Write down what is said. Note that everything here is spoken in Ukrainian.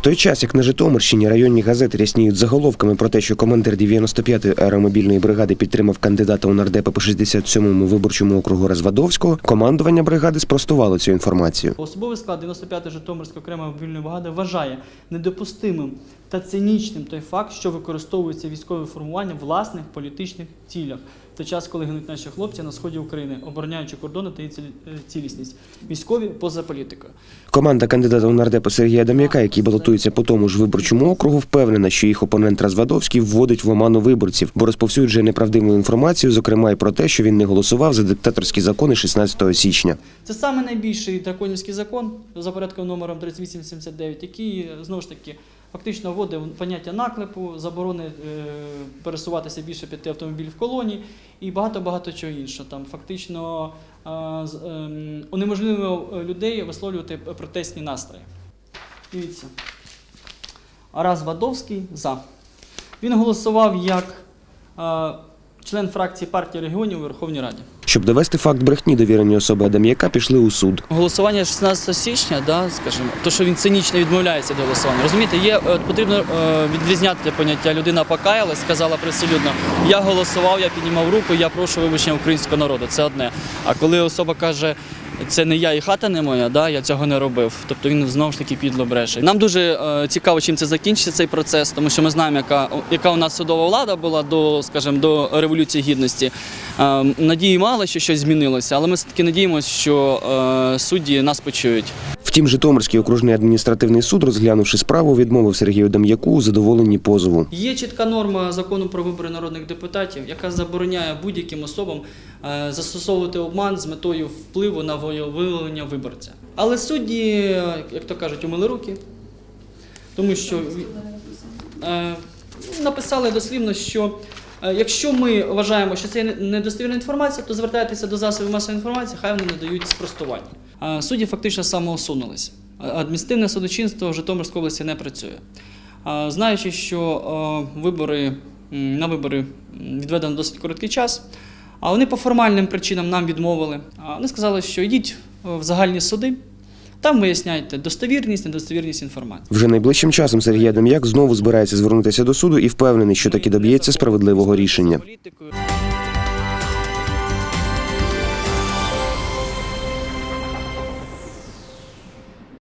В той час, як на Житомирщині районні газети рясніють заголовками про те, що командир 95-ї аеромобільної бригади підтримав кандидата у нардепа по 67-му виборчому округу Розвадовського, командування бригади спростувало цю інформацію. Особовий склад 95-ї Житомирської окремої мобільної бригади вважає недопустимим та цинічним той факт, що використовується військове формування власних політичних цілях. В той час, коли гинуть наші хлопці на сході України, обороняючи кордони та її цілісність, військові поза політикою. Команда кандидата у нардепа Сергія Дам'яка, який балотується по тому ж виборчому округу, впевнена, що їх опонент Розвадовський вводить в оману виборців, бо розповсюджує неправдиву інформацію, зокрема й про те, що він не голосував за диктаторські закони 16 січня. Це саме найбільший драконівський закон за порядком номером 3879, який е, знову ж таки фактично вводив поняття наклепу, заборони е, пересуватися більше п'яти автомобілів в колоні і багато багато чого іншого. Там фактично е, з- ем, унеможливив людей висловлювати протестні настрої. Дивіться. Араз Вадовський за. Він голосував як е, член фракції партії регіонів у Верховній Раді. Щоб довести факт брехні довірені особи Адам'яка, пішли у суд. Голосування 16 січня, да, скажімо, то, що він цинічно відмовляється від голосування. Розумієте, є е, потрібно е, відрізняти поняття. Людина покаялась, сказала привселюдно, я голосував, я піднімав руку, я прошу вибачення українського народу. Це одне. А коли особа каже, це не я і хата не моя, да, я цього не робив. Тобто він знову ж таки підло бреше. Нам дуже е, цікаво, чим це закінчиться цей процес, тому що ми знаємо, яка, яка у нас судова влада була до, скажімо, до революції гідності. Е, надії мало, що щось змінилося, але ми все-таки надіємося, що е, судді нас почують. Втім, Житомирський окружний адміністративний суд, розглянувши справу, відмовив Сергію Дам'яку у задоволенні позову. Є чітка норма закону про вибори народних депутатів, яка забороняє будь-яким особам е, застосовувати обман з метою впливу на виявлення виборця. Але судді, як то кажуть, умили руки, тому що е, написали дослівно, що е, якщо ми вважаємо, що це недостовірна інформація, то звертайтеся до засобів масової інформації, хай вони надають спростування. Судді фактично самоусунулись. Адміністративне судочинство в Житомирській області не працює. Знаючи, що вибори, на вибори відведено досить короткий час, а вони по формальним причинам нам відмовили. Вони сказали, що йдіть е, в загальні суди, там виясняйте достовірність, недостовірність інформації. Вже найближчим часом Сергій Адам'як знову збирається звернутися до суду і впевнений, що таки доб'ється справедливого рішення.